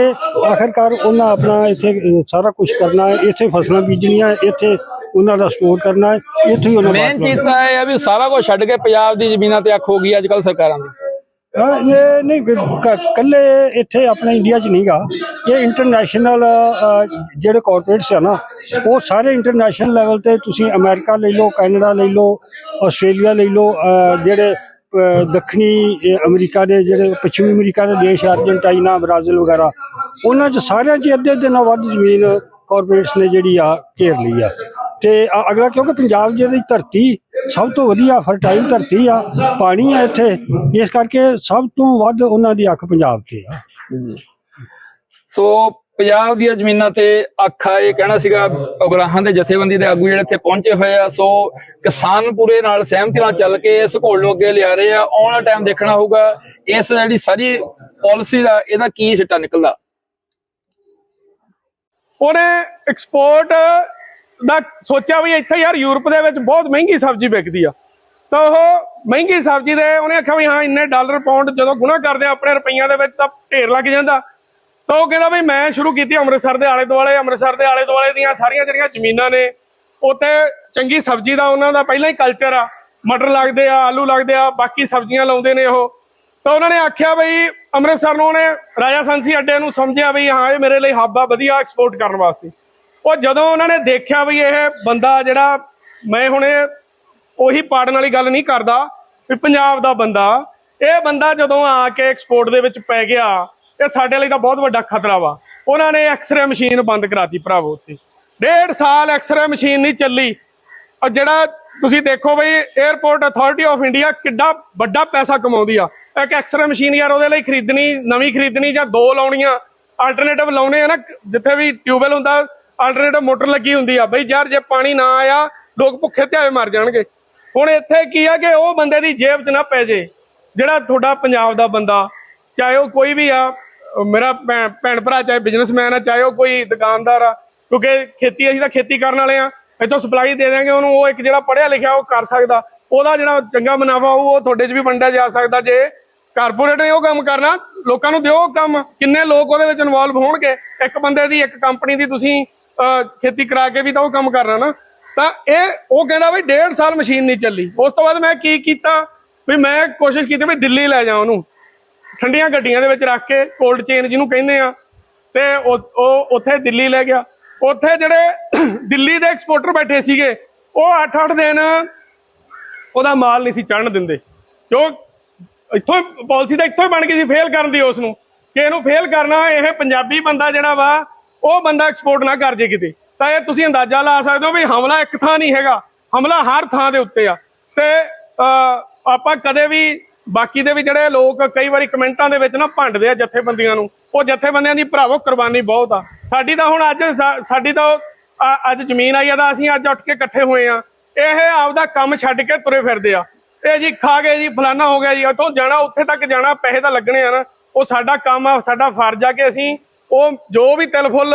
ਆਖਰਕਾਰ ਉਹਨਾਂ ਆਪਣਾ ਇੱਥੇ ਸਾਰਾ ਕੁਝ ਕਰਨਾ ਹੈ ਇੱਥੇ ਫਸਲਾਂ ਬੀਜਣੀਆਂ ਹੈ, ਇੱਥੇ ਉਹਨਾਂ ਦਾ ਸਟੋਰ ਕਰਨਾ ਹੈ ਇੱਥੇ ਹੀ ਉਹਨਾਂ ਮੇਨ ਚੀਜ਼ ਤਾਂ ਇਹ ਆ ਵੀ ਸਾਰਾ ਕੁਝ ਛੱਡ ਕੇ ਪੰਜਾਬ ਦੀ ਜ਼ਮੀਨਾਂ ਤੇ ਅੱਖ ਹੋ ਗਈ ਅੱਜ ਕੱਲ ਸਰਕਾਰਾਂ ਦੀ। ਹਾਂ, ਇਹ ਨਹੀਂ ਕ- ਕੱਲੇ ਇੱਥੇ ਆਪਣੇ ਇੰਡੀਆ 'ਚ ਨਹੀਂਗਾ। ਇਹ ਇੰਟਰਨੈਸ਼ਨਲ ਜਿਹੜੇ ਕਾਰਪੋਰੇਟਸ ਆ ਨਾ ਉਹ ਸਾਰੇ ਇੰਟਰਨੈਸ਼ਨਲ ਲੈਵਲ ਤੇ ਤੁਸੀਂ ਅਮਰੀਕਾ ਲੈ ਲਓ ਕੈਨੇਡਾ ਲੈ ਲਓ ਆਸਟ੍ਰੇਲੀਆ ਲੈ ਲਓ ਅਹ, ਜਿਹੜੇ ਅਹ, ਦੱਖਣੀ ਅਹ, ਅਮਰੀਕਾ ਦੇ ਜਿਹੜੇ ਪੱਛਮੀ ਅਮਰੀਕਾ ਦੇ ਦੇਸ਼ ਅਰਜਨਟਾਈਨਾ ਬ੍ਰਾਜ਼ੀਲ ਵਗੈਰਾ ਉਹਨਾਂ 'ਚ ਸਾਰਿਆਂ 'ਚ ਅੱਧੇ ਅੱਧੇ ਨਾਲ ਵੱਧ ਜ਼ਮੀਨ ਕਾਰਪੋਰੇਟਸ ਨੇ ਜਿਹੜੀ ਆ ਘੇਰ ਲਈ ਆ। ਤੇ ਅ- ਅਗਲਾ ਕਿਉਂਕਿ ਪੰਜਾਬ ਜਿਹੜੀ ਧਰਤੀ ਸਭ ਤੋਂ ਵਧੀਆ ਫਰਟਾਈਲ ਧਰਤੀ ਆ ਪਾਣੀ ਆ ਇੱਥੇ ਇਸ ਕਰਕੇ ਸਭ ਤੋਂ ਵੱਧ ਉਹਨਾਂ ਦੀ ਅੱਖ ਪੰਜਾਬ ਤੇ ਆ। ਸੋ ਪੰਜਾਬ ਦੀਆਂ ਜ਼ਮੀਨਾਂ ਤੇ ਅੱਖਾ ਇਹ ਕਹਿਣਾ ਸੀਗਾ ਉਗਰਾਹਾਂ ਦੇ ਜਥੇਬੰਦੀ ਦੇ ਆਗੂ ਜਿਹੜੇ ਇੱਥੇ ਪਹੁੰਚੇ ਹੋਏ ਆ। ਸੋ ਕਿਸਾਨ ਪੂਰੇ ਨਾਲ ਸਹਿਮਤੀ ਨਾਲ ਚੱਲ ਕੇ ਇਸ ਘੋਲ ਨੂੰ ਅੱਗੇ ਲਿਆ ਰਹੇ ਆ। ਆਉਣ ਵਾਲਾ ਟਾਈਮ ਦੇਖਣਾ ਹੋਊਗਾ ਇਸ ਜਿਹੜੀ ਸਾਰੀ ਪਾਲਿਸੀ ਦਾ ਇਹਦਾ ਕੀ ਸਿੱਟਾ ਨਿਕਲਦਾ? ਉਹਨੇ ਐਕਸਪੋਰਟ ਦਾ ਸੋਚਿਆ ਵੀ ਇੱਥੇ ਯਾਰ ਯੂਰਪ ਦੇ ਵਿੱਚ ਬਹੁਤ ਮਹਿੰਗੀ ਸਬਜ਼ੀ ਵਿਕਦੀ ਆ। ਤਾਂ ਉਹ ਮਹਿੰਗੀ ਸਬਜ਼ੀ ਦੇ ਉਹਨੇ ਆਖਿਆ ਵੀ ਹਾਂ, ਇੰਨੇ ਡਾਲਰ ਪਾਉਂਡ ਜਦੋਂ ਗੁਣਾ ਕਰਦੇ ਆ ਆਪਣੇ ਰੁਪਈਆਂ ਦੇ ਵਿੱਚ ਤਾਂ ਢੇਰ ਲੱਗ ਜਾਂਦਾ। ਤਾਂ ਉਹ ਕਹਿੰਦਾ ਵੀ ਮੈਂ ਸ਼ੁਰੂ ਕੀਤੀ ਅੰਮ੍ਰਿਤਸਰ ਦੇ ਆਲੇ ਦੁਆਲੇ, ਅੰਮ੍ਰਿਤਸਰ ਦੇ ਆਲੇ ਦੁਆਲੇ ਦੀਆਂ ਸਾਰੀਆਂ ਜਿਹੜੀਆਂ ਜ਼ਮੀਨਾਂ ਨੇ, ਉੱਥੇ ਚੰਗੀ ਸਬਜ਼ੀ ਦਾ ਉਹਨਾਂ ਦਾ ਪਹਿਲਾਂ ਹੀ ਕਲਚਰ ਆ। ਮਟਰ ਲੱਗਦੇ ਆ, ਆਲੂ ਲੱਗਦੇ ਆ, ਬਾਕੀ ਸਬਜ਼ੀਆਂ ਲਾਉਂਦੇ ਨੇ ਉਹ। ਤਾਂ ਉਹਨਾਂ ਨੇ ਆਖਿਆ ਬਈ ਅੰਮ੍ਰਿਤਸਰ ਨੂੰ ਉਹਨੇ ਰਾਜਾ ਸੰਸੀ ਅੱਡੇ ਨੂੰ ਸਮਝਿਆ ਵੀ ਹਾਂ, ਇਹ ਮੇਰੇ ਲਈ ਹੱਬ ਆ, ਵਧੀਆ ਐਕਸਪੋਰਟ ਕਰਨ ਵਾਸਤੇ। ਉਹ ਜਦੋਂ ਉਹਨਾਂ ਨੇ ਦੇਖਿਆ ਵੀ ਇਹ ਬੰਦਾ ਜਿਹੜਾ, ਮੈਂ ਹੁਣੇ ਉਹੀ ਪਾੜਨ ਵਾਲੀ ਗੱਲ ਨਹੀਂ ਕਰਦਾ ਵੀ ਪੰਜਾਬ ਦਾ ਬੰਦਾ, ਇਹ ਬੰਦਾ ਜਦੋਂ ਆ ਕੇ ਐਕਸਪੋਰਟ ਦੇ ਵਿੱਚ ਪੈ ਗਿਆ, ਇਹ ਸਾਡੇ ਲਈ ਤਾਂ ਬਹੁਤ ਵੱਡਾ ਖਤਰਾ ਵਾ। ਉਹਨਾਂ ਨੇ ਐਕਸਰੇ ਮਸ਼ੀਨ ਬੰਦ ਕਰਾਤੀ ਭਰਾਵੋ ਉੱਥੇ। ਡੇਢ ਸਾਲ ਐਕਸਰੇ ਮਸ਼ੀਨ ਨਹੀਂ ਚੱਲੀ। ਔਰ ਜਿਹੜਾ ਤੁਸੀਂ ਦੇਖੋ ਬਈ 에어ਪੋਰਟ ਅਥਾਰਟੀ ਆਫ ਇੰਡੀਆ ਕਿੱਡਾ ਵੱਡਾ ਪੈਸਾ ਕਮਾਉਂਦੀ ਆ। ਇੱਕ ਐਕਸਰੇ ਮਸ਼ੀਨ ਯਾਰ ਉਹਦੇ ਲਈ ਖਰੀਦਣੀ, ਨਵੀਂ ਖਰੀਦਣੀ ਜਾਂ ਦੋ ਲਾਉਣੀਆਂ ਆਲਟਰਨੇਟਿਵ ਲਾਉਣੇ ਆ ਨਾ, ਜਿੱਥੇ ਵੀ ਟਿਊਬਵੈਲ ਹੁੰਦਾ ਆਲਟਰਨੇਟਿਵ ਮੋਟਰ ਲੱਗੀ ਹੁੰਦੀ ਆ। ਬਈ ਯਾਰ ਜੇ ਪਾਣੀ ਨਾ ਆਇਆ, ਲੋਕ ਭੁੱਖੇ ਤੇ ਮਰ ਜਾਣਗੇ। ਹੁਣ ਇੱਥੇ ਕੀ ਆ ਕਿ ਉਹ ਬੰਦੇ ਦੀ ਜੇਬ 'ਚ ਨਾ ਪੈ ਜੇ। ਜਿਹੜਾ ਤੁਹਾਡਾ ਪੰਜਾਬ ਦਾ ਬੰਦਾ, ਚਾਹੇ ਉਹ ਕੋਈ ਵੀ ਆ, ਮੇਰਾ ਭੈਣ ਭੈਣ ਭਰਾ, ਚਾਹੇ ਬਿਜ਼ਨਸਮੈਨ ਆ, ਚਾਹੇ ਉਹ ਕੋਈ ਦੁਕਾਨਦਾਰ ਆ, ਕਿਉਂਕਿ ਖੇਤੀ, ਅਸੀਂ ਤਾਂ ਖੇਤੀ ਕਰਨ ਵਾਲੇ ਆ। ਇੱਥੋਂ ਸਪਲਾਈ ਦੇ ਦਿਆਂਗੇ, ਉਹਨੂੰ ਉਹ ਇੱਕ ਜਿਹੜਾ ਪੜ੍ਹਿਆ ਲਿਖਿਆ ਉਹ ਕਰ ਸਕਦਾ। ਉਹਦਾ ਜਿਹੜਾ ਚੰਗਾ ਮੁਨਾਫਾ ਉਹ ਤੁਹਾਡੇ 'ਚ ਵੀ ਵੰਡਿਆ ਜਾ ਸਕਦਾ। ਜੇ ਕਾਰਪੋਰੇਟ ਨੇ ਉਹ ਕੰਮ ਕਰਨਾ, ਲੋਕਾਂ ਨੂੰ ਦਿਓ ਕੰਮ। ਕਿੰਨੇ ਲੋਕ ਉਹਦੇ ਵਿੱਚ ਇਨਵੋਲਵ ਹੋਣਗੇ? ਇੱਕ ਬੰਦੇ ਦੀ, ਇੱਕ ਕੰਪਨੀ ਦੀ ਤੁਸੀਂ ਖੇਤੀ ਕਰਾ ਕੇ ਵੀ ਤਾਂ ਉਹ ਕੰਮ ਕਰਨਾ ਨਾ। ਤਾਂ ਇਹ, ਉਹ ਕਹਿੰਦਾ ਵੀ ਡੇਢ ਸਾਲ ਮਸ਼ੀਨ ਨਹੀਂ ਚੱਲੀ। ਉਸ ਤੋਂ ਬਾਅਦ ਮੈਂ ਕੀ ਕੀਤਾ? ਵੀ ਮੈਂ ਕੋਸ਼ਿਸ਼ ਕੀਤੀ ਵੀ ਦਿੱਲੀ ਲੈ ਜਾ ਉਹਨੂੰ। ਠੰਡੀਆਂ ਗੱਡੀਆਂ ਦੇ ਵਿੱਚ ਰੱਖ ਕੇ ਕੋਲਡ ਚੇਨ ਜਿਹਨੂੰ ਕਹਿੰਦੇ ਆ। ਤੇ ਉਹ ਉਹ ਉੱਥੇ ਦਿੱਲੀ ਲੈ ਗਿਆ। ਉੱਥੇ ਜਿਹੜੇ ਦਿੱਲੀ ਦੇ ਐਕਸਪੋਰਟਰ ਬੈਠੇ ਸੀਗੇ, ਉਹ 8-8 ਦਿਨ ਉਹਦਾ ਮਾਲ ਨਹੀਂ ਸੀ ਚੜਨ ਦਿੰਦੇ। ਕਿਉਂ ਇੱਥੋਂ ਪਾਲਿਸੀ ਤਾਂ ਇੱਥੋਂ ਹੀ ਬਣ ਗਈ ਸੀ ਫੇਲ ਕਰਨ ਦੀ ਉਸ ਨੂੰ। ਕਿ ਇਹਨੂੰ ਫੇਲ ਕਰਨਾ, ਇਹ ਪੰਜਾਬੀ ਬੰਦਾ ਜਿਹੜਾ ਵਾ ਉਹ ਬੰਦਾ ਐਕਸਪੋਰਟ ਨਾ ਕਰ ਜੇ ਕਿਤੇ। ਤਾਂ ਇਹ ਤੁਸੀਂ ਅੰਦਾਜ਼ਾ ਲਾ ਸਕਦੇ ਹੋ ਵੀ ਹਮਲਾ ਇੱਕ ਥਾਂ ਨਹੀਂ ਹੈਗਾ, ਹਮਲਾ ਹਰ ਥਾਂ ਦੇ ਉੱਤੇ ਆ। ਤੇ ਆਪਾਂ ਕਦੇ ਵੀ, ਬਾਕੀ ਦੇ ਵੀ ਜਿਹੜੇ ਲੋਕ ਕਈ ਵਾਰੀ ਕਮੈਂਟਾਂ ਦੇ ਵਿੱਚ ਨਾ ਭੰਡਦੇ ਆ ਜਥੇਬੰਦੀਆਂ ਨੂੰ, ਉਹ ਜਥੇਬੰਦੀਆਂ ਦੀ ਭਰਾਵੋ ਕੁਰਬਾਨੀ ਬਹੁਤ ਆ। ਸਾਡੀ ਤਾਂ ਹੁਣ ਅੱਜ ਸਾਡੀ ਤਾਂ ਅੱਜ ਜ਼ਮੀਨ ਆਈ ਆ ਤਾਂ ਅਸੀਂ ਅੱਜ ਉੱਠ ਕੇ ਇਕੱਠੇ ਹੋਏ ਆ। ਇਹ ਆਪਦਾ ਕੰਮ ਛੱਡ ਕੇ ਤੁਰੇ ਫਿਰਦੇ ਆ। ਇਹ ਜੀ ਖਾ ਗਏ ਜੀ, ਫਲਾਨਾ ਹੋ ਗਿਆ ਜੀ, ਉੱਥੋਂ ਜਾਣਾ, ਉੱਥੇ ਤੱਕ ਜਾਣਾ, ਪੈਸੇ ਤਾਂ ਲੱਗਣੇ ਆ ਨਾ। ਉਹ ਸਾਡਾ ਕੰਮ ਆ, ਸਾਡਾ ਫਰਜ਼ ਆ ਕਿ ਅਸੀਂ ਉਹ ਜੋ ਵੀ ਤਿਲ ਫੁੱਲ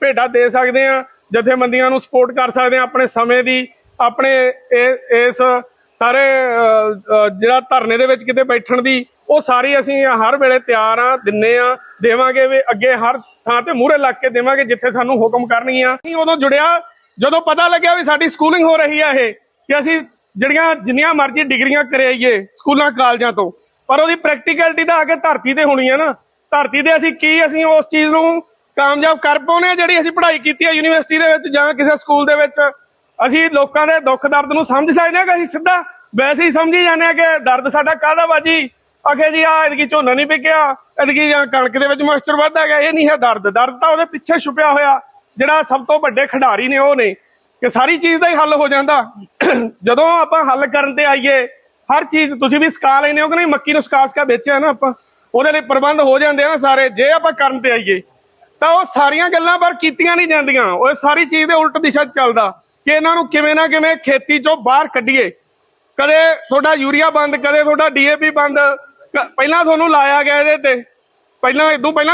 ਭੇਟਾ ਦੇ ਸਕਦੇ ਆ, ਜਥੇਬੰਦੀਆਂ ਨੂੰ ਸਪੋਰਟ ਕਰ ਸਕਦੇ ਆ ਆਪਣੇ ਸਮੇਂ ਦੀ, ਆਪਣੇ ਇਸ ਸਾਰੇ ਜਿਹੜਾ ਧਰਨੇ ਦੇ ਵਿੱਚ ਕਿਤੇ ਬੈਠਣ ਦੀ, ਉਹ ਸਾਰੀ ਅਸੀਂ ਹਰ ਵੇਲੇ ਤਿਆਰ ਆ, ਦਿੰਨੇ ਆ, ਦੇਵਾਂਗੇ ਵੀ ਅੱਗੇ ਹਰ ਥਾਂ ਤੇ ਮੂਹਰੇ ਲੱਗ ਕੇ ਦੇਵਾਂਗੇ ਜਿੱਥੇ ਸਾਨੂੰ ਹੁਕਮ ਕਰਨਗੀਆਂ। ਅਸੀਂ ਉਦੋਂ ਜੁੜਿਆ, ਜਦੋਂ ਪਤਾ ਲੱਗਿਆ ਵੀ ਸਾਡੀ ਸਕੂਲਿੰਗ ਹੋ ਰਹੀ ਆ ਇਹ, ਕਿ ਅਸੀਂ ਜਿਹੜੀਆਂ ਜਿੰਨੀਆਂ ਮਰਜ਼ੀ ਡਿਗਰੀਆਂ ਕਰਾਈਏ ਸਕੂਲਾਂ, ਕਾਲਜਾਂ ਤੋਂ, ਪਰ ਉਹਦੀ ਪ੍ਰੈਕਟੀਕੈਲਿਟੀ ਤਾਂ ਆ ਕੇ ਧਰਤੀ ਤੇ ਹੋਣੀ ਹੈ ਨਾ। ਧਰਤੀ ਤੇ ਅਸੀਂ ਕੀ ਅਸੀਂ ਉਸ ਚੀਜ਼ ਨੂੰ ਕਾਮਯਾਬ ਕਰ ਪਾਉਨੇ ਆ ਜਿਹੜੀ ਅਸੀਂ ਪੜ੍ਹਾਈ ਕੀਤੀ ਹੈ ਯੂਨੀਵਰਸਿਟੀ ਦੇ ਵਿੱਚ ਜਾਂ ਕਿਸੇ ਸਕੂਲ ਦੇ ਵਿੱਚ। ਅਸੀਂ ਲੋਕਾਂ ਦੇ ਦੁੱਖ ਦਰਦ ਨੂੰ ਸਮਝ ਸਕਦੇ ਹਾਂ ਕਿ ਅਸੀਂ ਸਿੱਧਾ ਵੈਸੇ ਹੀ ਸਮਝੀ ਜਾਂਦੇ ਆ ਕਿ ਦਰਦ ਸਾਡਾ ਕਾਹਦਾ ਬਾਜੀ ਅਖੇ ਜੀ ਆ ਇਹਦੀ ਝੋਨਾ ਨਹੀਂ ਵਿਕਿਆ ਇਹਦੀ ਜਾਂ ਕਣਕ ਦੇ ਵਿੱਚ ਮੋਇਸਚਰ ਵੱਧਦਾ ਗਿਆ ਇਹ ਨਹੀਂ ਹੈ ਦਰਦ। ਦਰਦ ਤਾਂ ਉਹਦੇ ਪਿੱਛੇ ਛੁਪਿਆ ਹੋਇਆ, ਜਿਹੜਾ ਸਭ ਤੋਂ ਵੱਡੇ ਖਿਡਾਰੀ ਨੇ ਉਹ ਨੇ, ਕਿ ਸਾਰੀ ਚੀਜ਼ ਦਾ ਹੀ ਹੱਲ ਹੋ ਜਾਂਦਾ। ਜਦੋਂ ਆਪਾਂ ਹੱਲ ਕਰਨ ਤੇ ਆਈਏ, ਹਰ ਚੀਜ਼ ਤੁਸੀਂ ਵੀ ਸਕਾ ਲੈਨੇ ਹੋ ਕਿ ਨਹੀਂ? ਮੱਕੀ ਨੂੰ ਸਕਾ ਸਕਾ ਵੇਚਿਆ ਨਾ ਆਪਾਂ। ਉਹਦੇ ਲਈ ਪ੍ਰਬੰਧ ਹੋ ਜਾਂਦੇ ਆ ਨਾ ਸਾਰੇ, ਜੇ ਆਪਾਂ ਕਰਨ ਤੇ ਆਈਏ, ਤਾਂ ਉਹ ਸਾਰੀਆਂ ਗੱਲਾਂ ਪਰ ਕੀਤੀਆਂ ਨਹੀਂ ਜਾਂਦੀਆਂ। ਉਹ ਸਾਰੀ ਚੀਜ਼ ਦੇ ਉਲਟ ਦਿਸ਼ਾ ਚੱਲਦਾ ਕਿ ਇਹਨਾਂ ਨੂੰ ਕਿਵੇਂ ਨਾ ਕਿਵੇਂ ਖੇਤੀ 'ਚੋਂ ਬਾਹਰ ਕੱਢੀਏ। ਕਦੇ ਤੁਹਾਡਾ ਯੂਰੀਆ ਬੰਦ, ਕਦੇ ਤੁਹਾਡਾ ਡੀਏਪੀ ਬੰਦ। ਪਹਿਲਾਂ ਤੁਹਾਨੂੰ ਲਾਇਆ ਗਿਆ ਇਹਦੇ ਤੇ। ਪਹਿਲਾਂ, ਇਦੋਂ ਪਹਿਲਾਂ